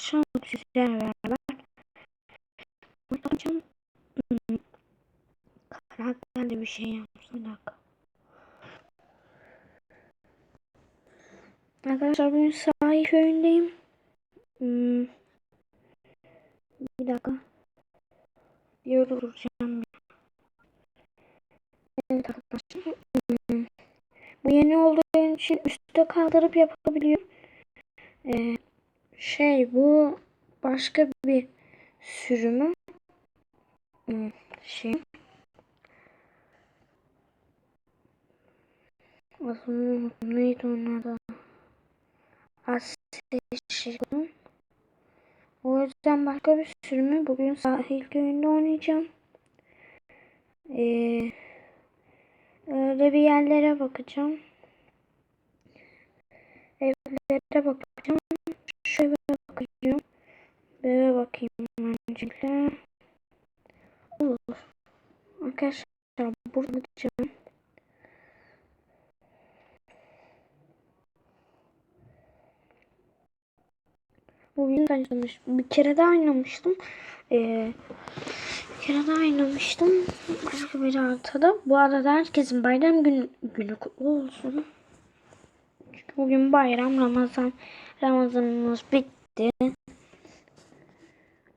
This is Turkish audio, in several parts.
akşam sizlerle beraber Bakacağım. Hmm. Karakterli bir şey yapsın. Dakika. Arkadaşlar bugün sahil köyündeyim. Hmm. Bir dakika. Bir yol duracağım. Evet arkadaşlar. Hmm. Bu yeni olduğu için üstte kaldırıp yapabiliyorum. Ee, şey bu başka bir sürümü Hmm, şey neydi onun adı? Aseşikon. O yüzden başka bir sürümü bugün sahil köyünde oynayacağım. Ee, öyle bir yerlere bakacağım. Evlere bakacağım. Şöyle bakacağım. Böyle bakayım öncelikle. Olur. Arkadaşlar burada bakacağım. Bu oynamış. Bir kere daha oynamıştım. Ee, bir kere daha oynamıştım. Başka bir haritada. Bu arada herkesin bayram günü, günü kutlu olsun. Çünkü bugün bayram Ramazan. Ramazanımız bitti.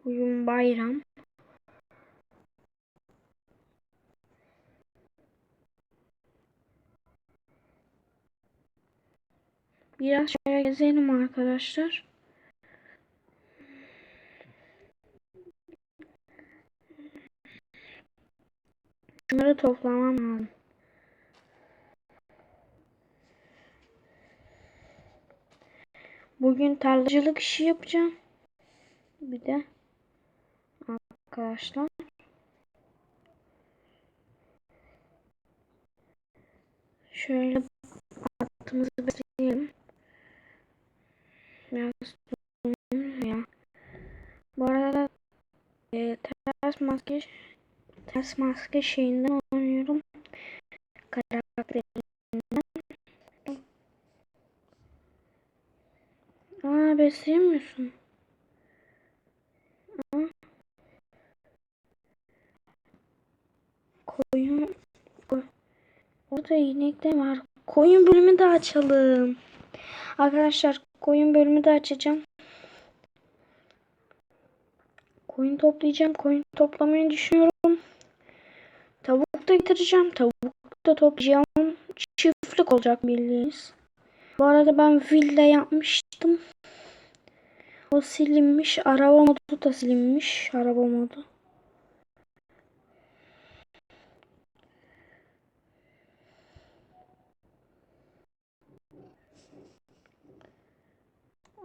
Bugün bayram. Biraz şöyle gezelim arkadaşlar. Şunları toplamam lazım. Bugün tarlacılık işi yapacağım. Bir de arkadaşlar. Şöyle atımızı besleyelim. Biraz ya. Bu arada e, ters maske ters maske şeyinden oynuyorum. Karakterinden. Aa besleyemiyorsun. Aa. Koyun. Koy. Orada inek de var. Koyun bölümü de açalım. Arkadaşlar koyun bölümü de açacağım. Koyun toplayacağım. Koyun toplamayı düşünüyorum. Tavuk da getireceğim. Tavuk da toplayacağım. Çiftlik olacak bildiğiniz. Bu arada ben villa yapmıştım. O silinmiş. Araba modu da silinmiş. Araba modu.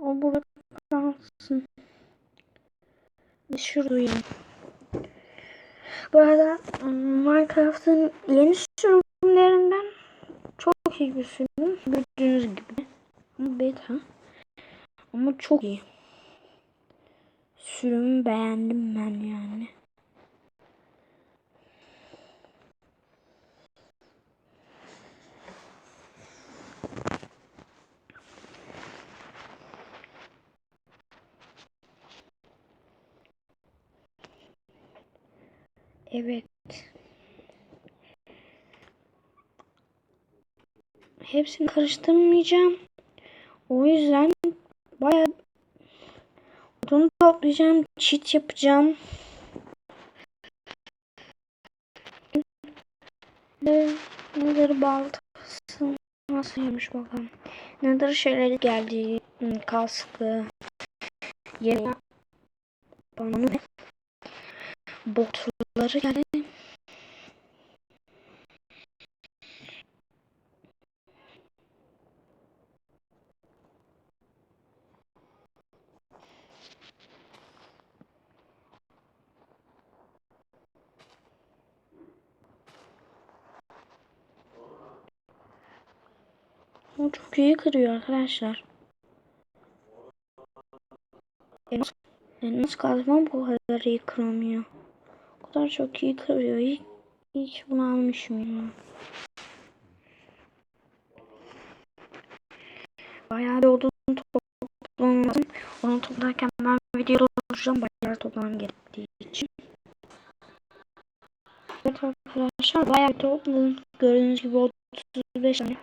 O burada kalsın. Biz şuradayım. Bu arada Minecraft'ın yeni sürümlerinden çok iyi bir sürüm. Gördüğünüz gibi. Ama beta. Ama çok iyi. Sürümü beğendim ben yani. Evet. Hepsini karıştırmayacağım. O yüzden bayağı odun toplayacağım. Çit yapacağım. Ne, nedir baltası nasıl yemiş bakalım. Nedir şeyleri geldi. Kaskı. Yeni bana botları geldi. O çok iyi kırıyor arkadaşlar. Elmas, elmas kazmam bu kadar iyi kıramıyor. O kadar çok iyi kırıyor. İyi, ki bunu almışım ya. Bayağı bir odun toplamam Onu toplarken ben videoda olacağım. Bayağı toplamam gerektiği için. Evet arkadaşlar bayağı topladım. Gördüğünüz gibi 35 tane.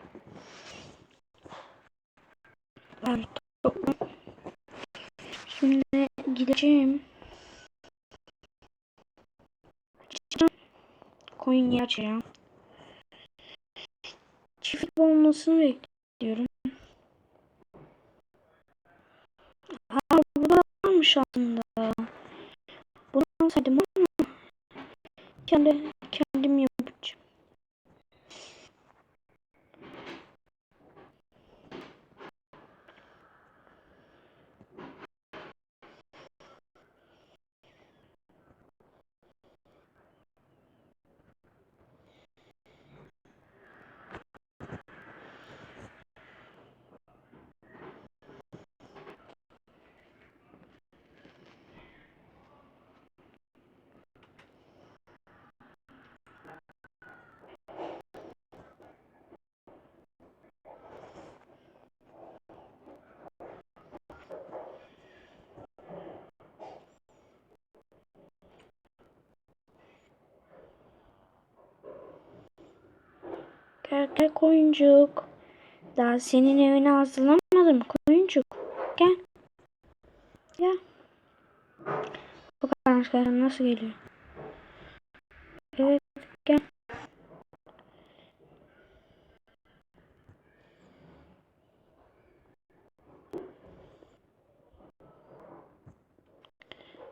Topladım. Şimdi gideceğim. Açacağım. Coin yer açacağım. Çift olmasını bekliyorum. Ha burada varmış aslında. Bunu alsaydım ama kendi kendim yapacağım. Gel koyuncuk. Daha senin evine hazırlamadım koyuncuk. Gel. Gel. Bak arkadaşlar nasıl geliyor. Evet gel.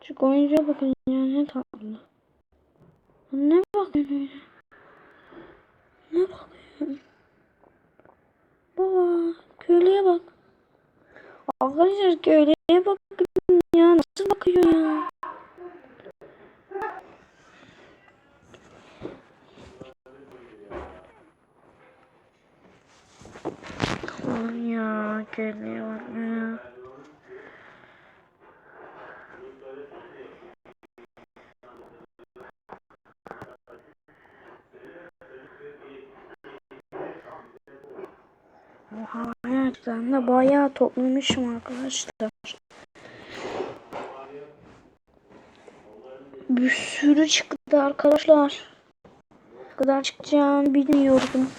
Şu oyuncuya bakın ya ne tatlı. Ne bakıyorsun öyle? Köylüye bak. Arkadaşlar köylüye bakın ya nasıl bakıyor ya? Aman ya köylüye bak ya. De bayağı toplamışım arkadaşlar. Bir sürü çıktı arkadaşlar. Ne kadar çıkacağını bilmiyordum.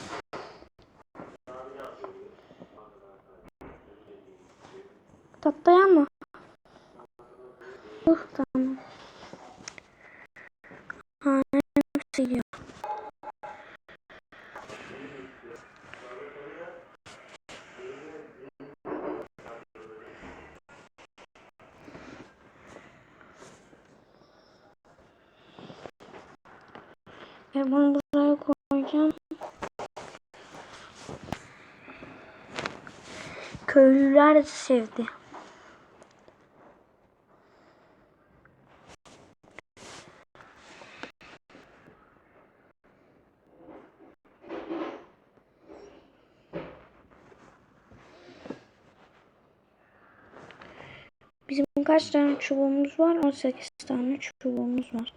Bunu buraya koyacağım. Köylüler sevdi. Bizim kaç tane çubuğumuz var? 18 tane çubuğumuz var.